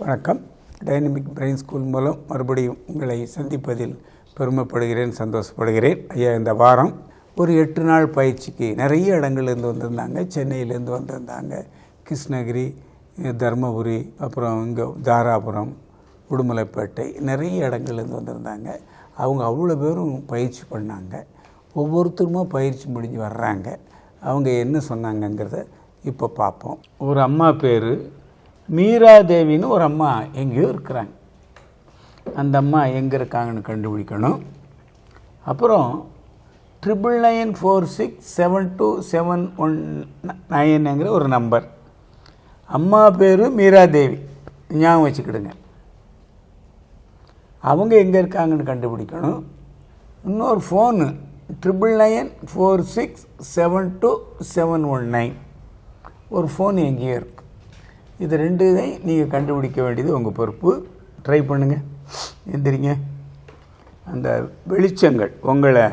வணக்கம். Dynamic brain school மூலம் மறுபடியும் உங்களை சந்திப்பதில் பெருமைப்படுகிறேன் சந்தோஷப்படுகிறேன். ஐயா இந்த வாரம் ஒரு எட்டு நாள் பயிற்சிக்கு நிறைய இடங்கள்லேருந்து வந்திருந்தாங்க. சென்னையிலேருந்து வந்திருந்தாங்க. கிருஷ்ணகிரி தருமபுரி அப்புறம் இங்கே தாராபுரம் உடுமலைப்பேட்டை நிறைய இடங்கள்லேருந்து வந்திருந்தாங்க. அவங்க அவ்வளோ பேரும் பயிற்சி பண்ணாங்க. ஒவ்வொருத்தருமா பயிற்சி முடிஞ்சு வர்றாங்க. அவங்க என்ன சொன்னாங்கங்கிறத இப்போ பார்ப்போம். ஒரு அம்மா பேர் மீராதேவின்னு ஒரு அம்மா எங்கேயோ இருக்கிறாங்க. அந்த அம்மா எங்கே இருக்காங்கன்னு கண்டுபிடிக்கணும். அப்புறம் triple nine four six seven two seven one நைனுங்கிற ஒரு நம்பர் அம்மா பேர் மீராதேவி. ஞாபகம் வச்சுக்கிடுங்க. அவங்க எங்கே இருக்காங்கன்னு கண்டுபிடிக்கணும். இன்னொரு phone triple nine four six seven two seven one nine ஒரு ஃபோன் எங்கேயோ இருக்கும் இது ரெண்டுமே நீங்கள் கண்டுபிடிக்க வேண்டியது உங்கள் பொறுப்பு. ட்ரை பண்ணுங்கள் எந்திரிங்க. அந்த வெளிச்சங்கள் உங்களை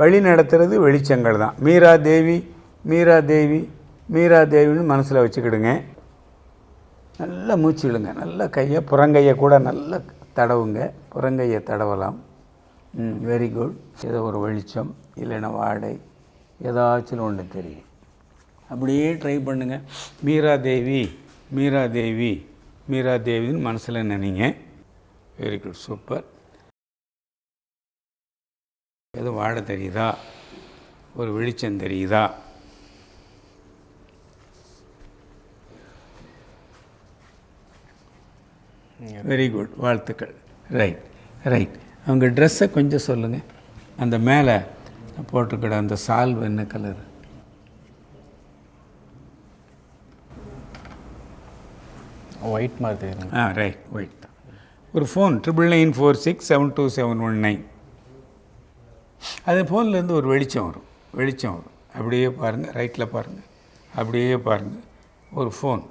வழி நடத்துறது வெளிச்சங்கள் தான். மீரா தேவி மீரா தேவி மீரா தேவின்னு மனசில் வச்சுக்கிடுங்க. நல்லா மூச்சு விடுங்க. நல்ல கையை புறங்கையை கூட நல்லா தடவுங்க. புறங்கையை தடவலாம். ம் வெரி குட் ஏதோ ஒரு வெளிச்சம் இல்லைன்னா வாடை ஏதாச்சும் ஒன்று தெரியும். அப்படியே ட்ரை பண்ணுங்கள் மீரா தேவி மீரா தேவி மீரா தேவின்னு மனசில் நினைங்க. வெரி குட் சூப்பர் ஏதோ வாடை தெரியுதா? ஒரு வெளிச்சம் தெரியுதா? வெரி குட் வாழ்த்துக்கள். ரைட் ரைட் அவங்க ட்ரெஸ்ஸை கொஞ்சம் சொல்லுங்கள் அந்த மேலே போட்டுக்கிட அந்த சால்வ் என்ன கலர் ஒயிட் மாதிரி ஆ ரைட் ஒயிட் தான். ஒரு phone triple nine four six seven two seven one nine அது ஃபோன்லேருந்து ஒரு வெளிச்சம் வரும். வெளிச்சம் வரும். அப்படியே பாருங்கள் ரைட்டில் பாருங்கள் அப்படியே பாருங்கள் ஒரு phone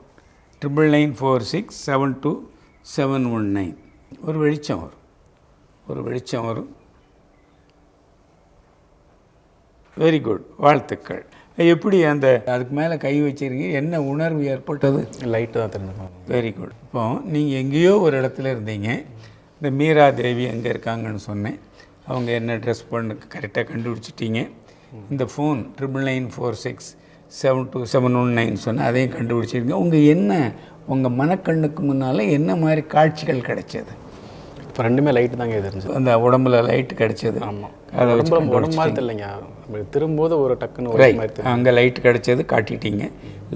triple nine four six seven two seven one nine ஒரு வெளிச்சம் வரும். ஒரு வெளிச்சம் வரும். வெரி குட் வாழ்த்துக்கள். எப்படி அந்த அதுக்கு மேலே கை வச்சிருக்கீங்க என்ன உணர்வு ஏற்பட்டது? லைட்டு தான் தெரிஞ்சுக்கணும். வெரி குட் இப்போ நீங்கள் எங்கேயோ ஒரு இடத்துல இருந்தீங்க. இந்த மீரா தேவி எங்கே இருக்காங்கன்னு சொன்னேன். அவங்க என்ன ட்ரெஸ் பண்ணு கரெக்டாக கண்டுபிடிச்சிட்டீங்க. இந்த phone triple nine four six seven two seven one nine சொன்னேன் அதையும் கண்டுபிடிச்சிருக்கீங்க உங்கள் என்ன உங்கள் மனக்கண்ணுக்கு முன்னால் என்ன மாதிரி காட்சிகள் கிடைச்சது? இப்போ ரெண்டுமே லைட்டு தாங்க தெரிஞ்சு அந்த உடம்புல லைட் கிடைச்சது. ஆமாம் அதை உடம்பு உடம்பு மாதிரி தெரியலைங்க. அப்படி திரும்பும்போது ஒரு டக்குன்னு ஒரு மாதிரி அங்கே லைட் கிடைச்சது காட்டிட்டீங்க.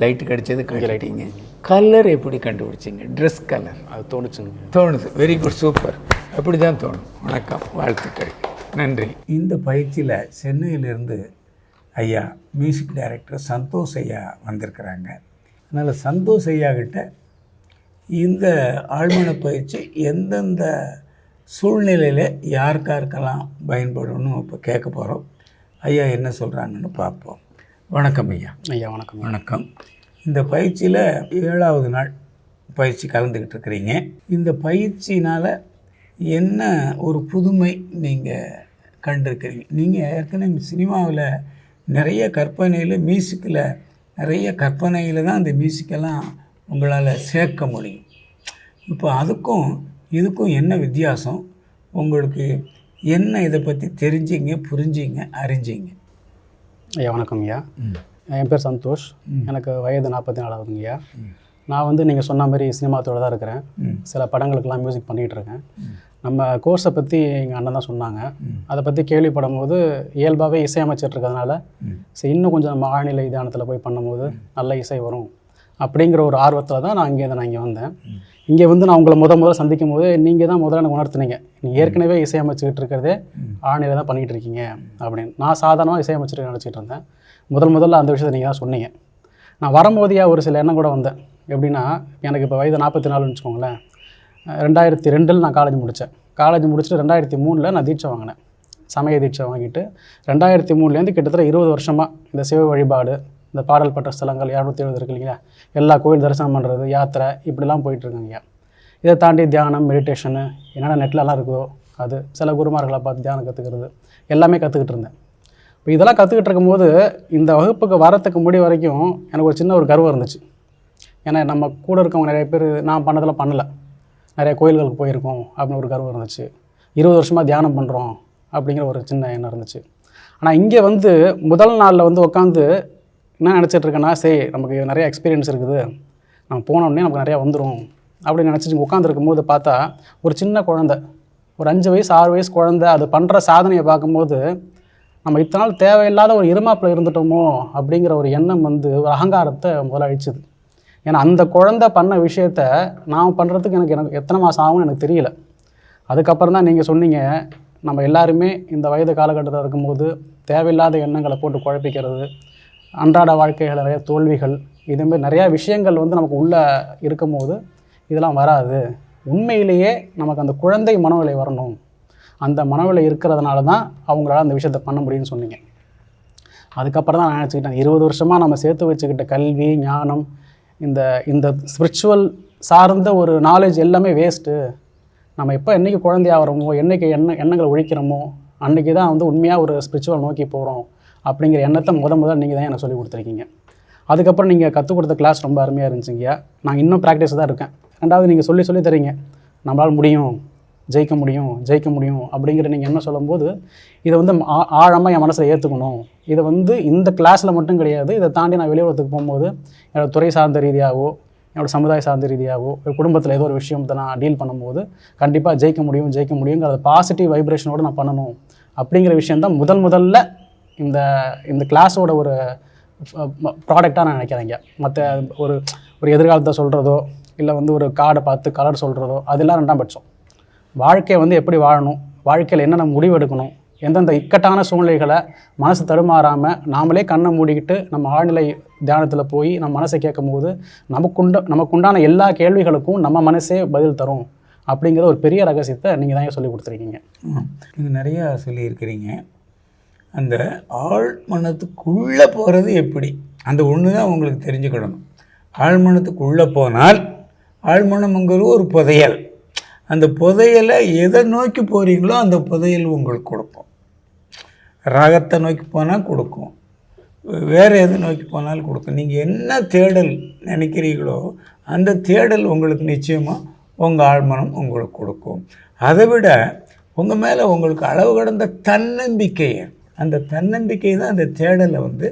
லைட் கிடைச்சது காட்டிட்டீங்க. கலர் எப்படி கண்டுபிடிச்சிங்க? ட்ரெஸ் கலர் அது தோணுச்சுங்க. தோணுது. வெரி குட் சூப்பர் அப்படி தான் தோணும். வணக்கம். வாழ்த்துக்கள். நன்றி. இந்த பயிற்சியில் சென்னையிலிருந்து ஐயா மியூசிக் டைரக்டர் சந்தோஷ் ஐயா வந்திருக்கிறாங்க. அதனால் சந்தோஷ் ஐயா கிட்ட இந்த ஆழ்மன பயிற்சி எந்தெந்த சூழ்நிலையில் யாருக்காருக்கெல்லாம் பயன்படும்னு இப்போ கேட்க போகிறோம் ஐயா என்ன சொல்கிறாங்கன்னு பார்ப்போம். வணக்கம் ஐயா. ஐயா வணக்கம் வணக்கம். இந்த பயிற்சியில் ஏழாவது நாள் பயிற்சி கலந்துக்கிட்டு இருக்கிறீங்க. இந்த பயிற்சினால் என்ன ஒரு புதுமை நீங்கள் கண்டிருக்கிறீங்க? நீங்கள் ஏற்கனவே சினிமாவில் நிறைய கற்பனையில் மியூசிக்கில் நிறைய கற்பனையில் தான் அந்த மியூசிக்கெல்லாம் உங்களால் சேர்க்க முடியும். இப்போ அதுக்கும் இதுக்கும் என்ன வித்தியாசம்? உங்களுக்கு என்ன இதை பற்றி தெரிஞ்சிங்க புரிஞ்சிங்க அறிஞ்சிங்க? ஐயா வணக்கம் ஐயா. என் பேர் சந்தோஷ். எனக்கு வயது நாற்பத்தி நாலாவதுங்க ஐயா. நான் வந்து நீங்கள் சொன்ன மாதிரி சினிமா தான் இருக்கிறேன். சில படங்களுக்கெல்லாம் மியூசிக் பண்ணிகிட்டு இருக்கேன். நம்ம கோர்ஸை பற்றி எங்கள் அண்ணன் தான் சொன்னாங்க. அதை பற்றி கேள்விப்படும் போது இயல்பாகவே இசையமைச்சிட்டு இருக்கிறதுனால சரி இன்னும் கொஞ்சம் நம்ம ஆழ்நிலை தியானத்தில் போய் பண்ணும்போது நல்ல இசை வரும். அப்படிங்கிற ஒரு ஆர்வத்தில் தான் நான் இங்கேருந்து நான் இங்கே வந்தேன். இங்கே வந்து நான் உங்களை முத முதல்ல சந்திக்கும் போது நீங்கள் தான் முதல்ல எனக்கு உணர்த்துனீங்க. நீங்கள் ஏற்கனவே இசையமைச்சுக்கிட்டு இருக்கிறதே ஆழ்நிலை தான் பண்ணிகிட்டு இருக்கீங்க அப்படின்னு. நான் சாதாரணமாக இசையமைச்சிட்டு நினச்சிட்டு இருந்தேன். முதல் முதல்ல அந்த விஷயத்தை நீங்கள் தான் சொன்னீங்க. நான் வரும்போதையா ஒரு சில எண்ணம் கூட வந்தேன். எப்படின்னா எனக்கு இப்போ வயது நாற்பத்தி நாலுன்னு வச்சுக்கோங்களேன் ரெண்டாயிரத்தி ரெண்டில் நான் காலேஜ் முடித்தேன் காலேஜ் முடிச்சுட்டு ரெண்டாயிரத்தி மூணில் நான் தீட்சை வாங்கினேன். சமய தீட்சை வாங்கிட்டு ரெண்டாயிரத்தி மூணுலேருந்து கிட்டத்தட்ட இருபது வருஷமாக இந்த சிவ வழிபாடு இந்த பாடல் பட்ட ஸ்தலங்கள் இரநூத்தி எழுபது இருக்கு இல்லைங்களா? எல்லா கோயில் தரிசனம் பண்ணுறது யாத்திரை இப்படிலாம் போயிட்டுருக்காங்க இதை தாண்டி தியானம் மெடிடேஷனு என்னென்ன நெட்லலாம் இருக்குதோ அது சில குருமார்களை பார்த்து தியானம் கற்றுக்கிறது எல்லாமே கற்றுக்கிட்டு இருந்தேன். இப்போ இதெல்லாம் கற்றுக்கிட்டு இருக்கும்போது இந்த வகுப்புக்கு வரத்துக்கு முடி வரைக்கும் எனக்கு ஒரு சின்ன ஒரு கர்வம் இருந்துச்சு. ஏன்னா நம்ம கூட இருக்கவங்க நிறைய பேர் நான் பண்ணதில் பண்ணலை. நிறைய கோயில்களுக்கு போயிருக்கோம் அப்படின்னு ஒரு கர்வம் இருந்துச்சு. இருபது வருஷமாக தியானம் பண்ணுறோம் அப்படிங்கிற ஒரு சின்ன எண்ணம் இருந்துச்சு. ஆனால் இங்கே வந்து முதல் நாளில் வந்து உட்காந்து என்ன நினச்சிட்டு இருக்கேன்னா சரி நமக்கு நிறைய எக்ஸ்பீரியன்ஸ் இருக்குது. நம்ம போனோடனே நமக்கு நிறையா வந்துடும் அப்படின்னு நினச்சிட்டு உட்காந்துருக்கும் போது பார்த்தா ஒரு சின்ன குழந்தை ஒரு அஞ்சு வயசு ஆறு வயசு குழந்தை அது பண்ணுற சாதனையை பார்க்கும்போது நம்ம இத்தனை நாள் தேவையில்லாத ஒரு இருமாப்பில் இருந்துட்டோமோ அப்படிங்கிற ஒரு எண்ணம் வந்து ஒரு அகங்காரத்தை முதல்ல அழிச்சுது. ஏன்னா அந்த குழந்தை பண்ண விஷயத்த நான் பண்ணுறதுக்கு எனக்கு எனக்கு எத்தனை மாதம் ஆகும்னு எனக்கு தெரியல. அதுக்கப்புறம் தான் நீங்கள் சொன்னீங்க நம்ம எல்லாருமே இந்த வயது காலகட்டத்தில் இருக்கும்போது தேவையில்லாத எண்ணங்களை போட்டு குழப்பிக்கிறது அன்றாட வாழ்க்கைகள் நிறைய தோல்விகள் இதுமாரி நிறையா விஷயங்கள் வந்து நமக்கு உள்ளே இருக்கும்போது இதெல்லாம் வராது. உண்மையிலேயே நமக்கு அந்த குழந்தை மனநிலை வரணும். அந்த மனநிலை இருக்கிறதுனால தான் அவங்களால அந்த விஷயத்தை பண்ண முடியும்னு சொன்னீங்க. அதுக்கப்புறம் தான் நான் நினச்சிக்கிட்டேன் இருபது வருஷமாக நம்ம சேர்த்து வச்சுக்கிட்ட கல்வி ஞானம் இந்த இந்த ஸ்பிரிச்சுவல் சார்ந்த ஒரு நாலேஜ் எல்லாமே வேஸ்ட்டு நம்ம எப்போ என்றைக்கு குழந்தையாகிறோமோ என்றைக்கு எண்ண எண்ணங்களை ஒழிக்கிறோமோ அன்றைக்கி தான் வந்து உண்மையாக ஒரு ஸ்பிரிச்சுவல் நோக்கி போகிறோம் அப்படிங்கிற எண்ணத்தை முத முதல் நீங்கள் தான் எனக்கு சொல்லி கொடுத்துருக்கீங்க. அதுக்கப்புறம் நீங்கள் கற்றுக் கொடுத்த கிளாஸ் ரொம்ப அருமையாக இருந்துச்சுங்க நான் இன்னும் ப்ராக்டிஸ் தான் இருக்கேன். ரெண்டாவது நீங்கள் சொல்லி சொல்லி தரீங்க. நம்மளால் முடியும் ஜெயிக்க முடியும் ஜெயிக்க முடியும் அப்படிங்கிற நீங்கள் என்ன சொல்லும்போது இதை வந்து ஆழமாக என் மனசில் ஏற்றுக்கணும் இதை வந்து இந்த கிளாஸில் மட்டும் கிடையாது இதை தாண்டி நான் வெளியுலகத்துக்கு போகும்போது என்னோடய துறை சார்ந்த ரீதியாகவோ என்னோடய சமுதாய சார்ந்த ரீதியாகவோ ஒரு குடும்பத்தில் ஏதோ ஒரு விஷயத்தை நான் டீல் பண்ணும்போது கண்டிப்பாக ஜெயிக்க முடியும் ஜெயிக்க முடியுங்கிற பாசிட்டிவ் வைப்ரேஷனோடு நான் பண்ணணும் அப்படிங்கிற விஷயந்தான் முதல் முதல்ல இந்த இந்த கிளாஸோட ஒரு ப்ராடக்டாக நான் நினைக்கிறேங்க. மற்ற ஒரு ஒரு எதிர்காலத்தை சொல்கிறதோ இல்லை வந்து ஒரு கார்டை பார்த்து கலர் சொல்கிறதோ அதெல்லாம் ரெண்டாம் பட்சம். வாழ்க்கையை வந்து எப்படி வாழணும்? வாழ்க்கையில் என்னென்ன முடிவு எடுக்கணும்? எந்தெந்த இக்கட்டான சூழ்நிலைகளை மனசு தடுமாறாமல் நாமளே கண்ணை மூடிக்கிட்டு நம்ம ஆழ்நிலை தியானத்தில் போய் நம்ம மனசை கேட்கும்போது நமக்குண்ட நமக்குண்டான எல்லா கேள்விகளுக்கும் நம்ம மனசே பதில் தரும். அப்படிங்கிற ஒரு பெரிய ரகசியத்தை நீங்கள் தான் சொல்லி கொடுத்துருக்கீங்க? நீங்கள் நிறையா சொல்லியிருக்கிறீங்க. அந்த ஆழ் மனத்துக்குள்ளே போகிறது எப்படி? அந்த ஒன்று தான் உங்களுக்கு தெரிஞ்சுக்கிடணும் ஆழ்மனத்துக்குள்ளே போனால் ஆழ்மனம்ங்கிறது ஒரு புதையல். அந்த புதையலை எதை நோக்கி போகிறீங்களோ அந்த புதையல் உங்களுக்கு கொடுக்கும். ராகத்தை நோக்கி போனால் கொடுக்கும். வேறு எதை நோக்கி போனாலும் கொடுக்கும். நீங்கள் என்ன தேடல் நினைக்கிறீங்களோ அந்த தேடல் உங்களுக்கு நிச்சயமாக உங்கள் ஆழ்மனம் உங்களுக்கு கொடுக்கும். அதை விட உங்கள் மேலே உங்களுக்கு அளவு கடந்த தன்னம்பிக்கையை அந்த தன்னம்பிக்கை தான் அந்த தேடலை வந்து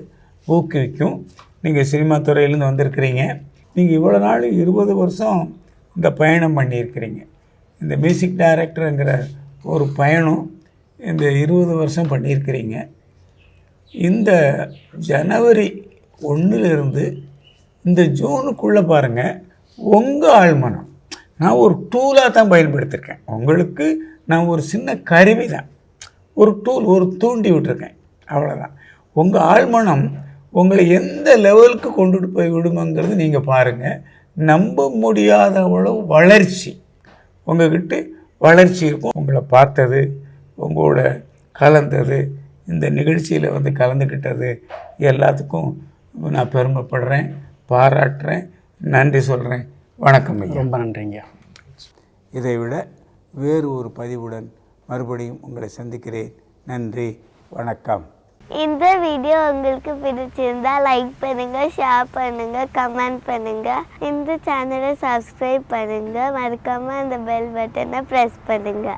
ஊக்குவிக்கும். நீங்கள் சினிமா துறையிலேருந்து வந்திருக்கிறீங்க. நீங்கள் இவ்வளோ நாள் இருபது வருஷம் இந்த பயணம் பண்ணியிருக்கிறீங்க. இந்த மியூசிக் டைரக்டருங்கிற ஒரு பயணம் இந்த இருபது வருஷம் பண்ணியிருக்கிறீங்க. இந்த ஜனவரி ஒன்றுலேருந்து இந்த ஜூனுக்குள்ளே பாருங்கள் உங்கள் ஆழ்மனம். நான் ஒரு டூலாக தான் பயன்படுத்தியிருக்கேன் உங்களுக்கு நான் ஒரு சின்ன கருவி தான். ஒரு டூல் ஒரு தூண்டி விட்டுருக்கேன். அவ்வளோதான் உங்கள் ஆழ்மனம் உங்களை எந்த லெவலுக்கு கொண்டுட்டு போய் விடுமங்கிறது நீங்கள் பாருங்கள் நம்ப முடியாத அளவு வளர்ச்சி. உங்ககிட்ட வளர்ச்சி இருக்கும். உங்களை பார்த்தது உங்களோட கலந்தது இந்த நிகழ்ச்சியில் வந்து கலந்துக்கிட்டது எல்லாத்துக்கும் நான் பெருமைப்படுறேன் பாராட்டுறேன் நன்றி சொல்கிறேன் வணக்கம் ஐயா. ரொம்ப நன்றிங்க இதை விட வேறு ஒரு பதிவுடன் மறுபடியும் உங்களை சந்திக்கிறேன். நன்றி. வணக்கம். இந்த வீடியோ உங்களுக்கு பிடிச்சிருந்தா லைக் பண்ணுங்க ஷேர் பண்ணுங்க கமெண்ட் பண்ணுங்க. இந்த சேனலை சப்ஸ்கிரைப் பண்ணுங்க. மறக்காம அந்த பெல் பட்டனை ப்ரெஸ் பண்ணுங்க.